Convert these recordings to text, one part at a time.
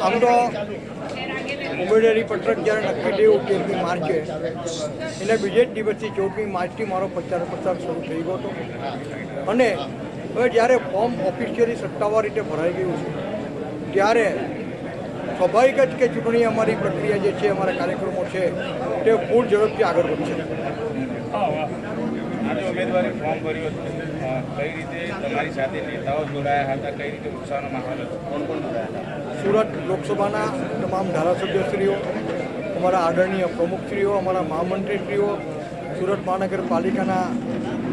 આમ તો ઉમેદવારી પત્રક જ્યારે નક્કી થયું ચૌદમી માર્ચે એટલે બીજે જ દિવસથી ચૌદમી માર્ચથી મારો પ્રચાર પ્રચાર શરૂ થઈ ગયો હતો. અને હવે જ્યારે ફોર્મ ઓફિશિયલી સત્તાવાર રીતે ભરાઈ ગયું છે, ત્યારે સ્વાભાવિક જ કે ચૂંટણી અમારી પ્રક્રિયા જે છે, અમારા કાર્યક્રમો છે, તે પૂર ઝડપથી આગળ વધશે. ઉમેદવારી ફોર્મ ભર્યું કઈ રીતે તમારી સાથે નેતાઓ જોડાયા હતા? કઈ રીતે ઉત્સાહનો માહોલ કોણ કોણ જોડાયા હતા? સુરત લોકસભાના તમામ ધારાસભ્યશ્રીઓ, અમારા આદરણીય પ્રમુખશ્રીઓ, અમારા મહામંત્રીશ્રીઓ, સુરત મહાનગરપાલિકાના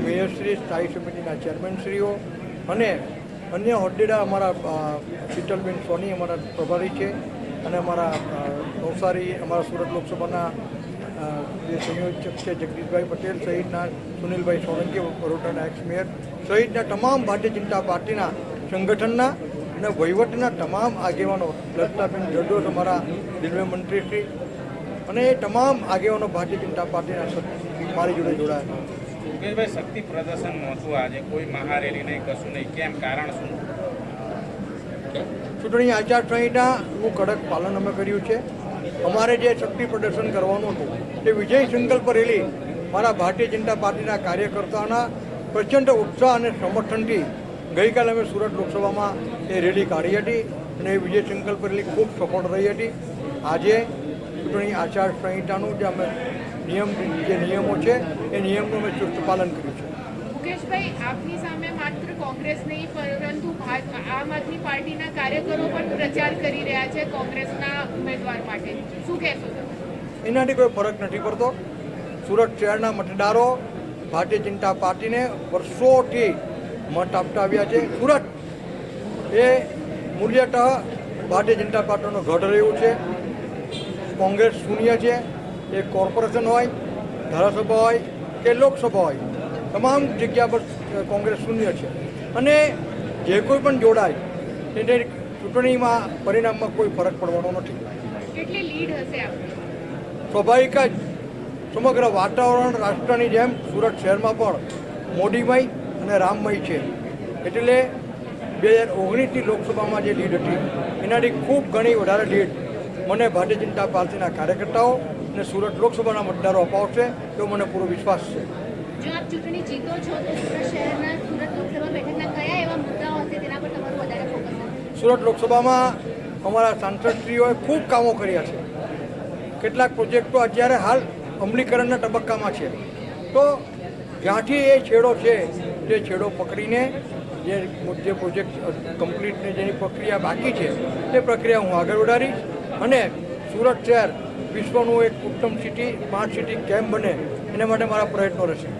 મેયરશ્રી, સ્થાયી સમિતિના ચેરમેનશ્રીઓ અને અન્ય હોદ્દેદાર અમારા શીતલબેન સોની અમારા પ્રભારી છે અને અમારા નવસારી, અમારા સુરત લોકસભાના જે સંયોજક છે જગદીશભાઈ પટેલ સહિતના, સુનિલભાઈ સોલંકી વડોદરાના એક્સ મેયર સહિતના તમામ ભારતીય જનતા પાર્ટીના સંગઠનના અને વહીવટના તમામ આગેવાનો લલિતાબેન જડો અમારા રેલવે મંત્રીશ્રી અને એ તમામ આગેવાનો ભારતીય જનતા પાર્ટીના મારી જોડે જોડાયા. મુકેશભાઈ શક્તિ પ્રદર્શન નહોતું આજે. કોઈ મહારેલી નહીં કશું નહીં. કેમ? કારણ શું? ચૂંટણી આચારસંહિતાનું કડક પાલન અમે કર્યું છે. અમારે જે શક્તિ પ્રદર્શન કરવાનું હતું તે વિજય સંકલ્પ રેલી મારા ભારતીય જનતા પાર્ટીના કાર્યકર્તાઓના પ્રચંડ ઉત્સાહ અને સમર્થનથી ગઈકાલે અમે સુરત લોકસભામાં એ રેલી કાઢી હતી અને એ વિજય સંકલ્પ રેલી ખૂબ સફળ રહી હતી. આજે ચૂંટણી આચારસંહિતાનું જે અમે નિયમ જે નિયમો છે એ નિયમનું અમે ચુસ્ત પાલન કર્યું છે. મુકેશભાઈ આપની સામે માત્ર કોંગ્રેસ નહીં પરંતુ આમ આદમી પાર્ટીના કાર્યકરો પણ પ્રચાર કરી રહ્યા છે કોંગ્રેસના ઉમેદવાર માટે. શું કહેશો તમે? એનાથી કોઈ ફરક નથી પડતો. સુરત શહેરના મતદારો ભારતીય જનતા પાર્ટીને વર્ષોથી મત આપતા આવ્યા છે. સુરત એ મૂલ્યતઃ ભારતીય જનતા પાર્ટીનો ગઢ રહ્યું છે. કોંગ્રેસ શૂન્ય છે. એ કોર્પોરેશન હોય ધારાસભા હોય કે લોકસભા હોય તમામ જગ્યા પર કોંગ્રેસ શૂન્ય છે. અને જે કોઈ પણ જોડાય તેને ચૂંટણીમાં પરિણામમાં કોઈ ફરક પડવાનો નથી. સ્વાભાવિક જ સમગ્ર વાતાવરણ રાષ્ટ્રની જેમ સુરત શહેરમાં પણ મોદીમય અને રામમય છે. એટલે બે હજાર ઓગણીસની લોકસભામાં જે લીડ હતી એનાથી ખૂબ ઘણી વધારે લીડ મને ભારતીય જનતા પાર્ટીના કાર્યકર્તાઓ અને સુરત લોકસભાના મતદારો અપાવશે એવો મને પૂરો વિશ્વાસ છે. જો આપ ચૂંટણી જીતો છો તો સુરત શહેરના સુરત લોકસભા બેઠકના કયા એવા મુદ્દાઓ હશે તેના પર તમારું વધારે ફોકસ સુરત લોકસભામાં અમારા સાંસદશ્રીઓએ ખૂબ કામો કર્યા છે. કેટલાક પ્રોજેક્ટો અત્યારે હાલ અમલીકરણના તબક્કામાં છે. તો જ્યાંથી એ છેડો છે તે છેડો પકડીને જે જે પ્રોજેક્ટ કમ્પ્લીટને જેની પ્રક્રિયા બાકી છે, તે પ્રક્રિયા હું આગળ વધારીશ. અને સુરત શહેર વિશ્વનું એક ઉત્તમ સિટી સ્માર્ટ સિટી કેમ બને, એના માટે મારા પ્રયત્નો રહેશે.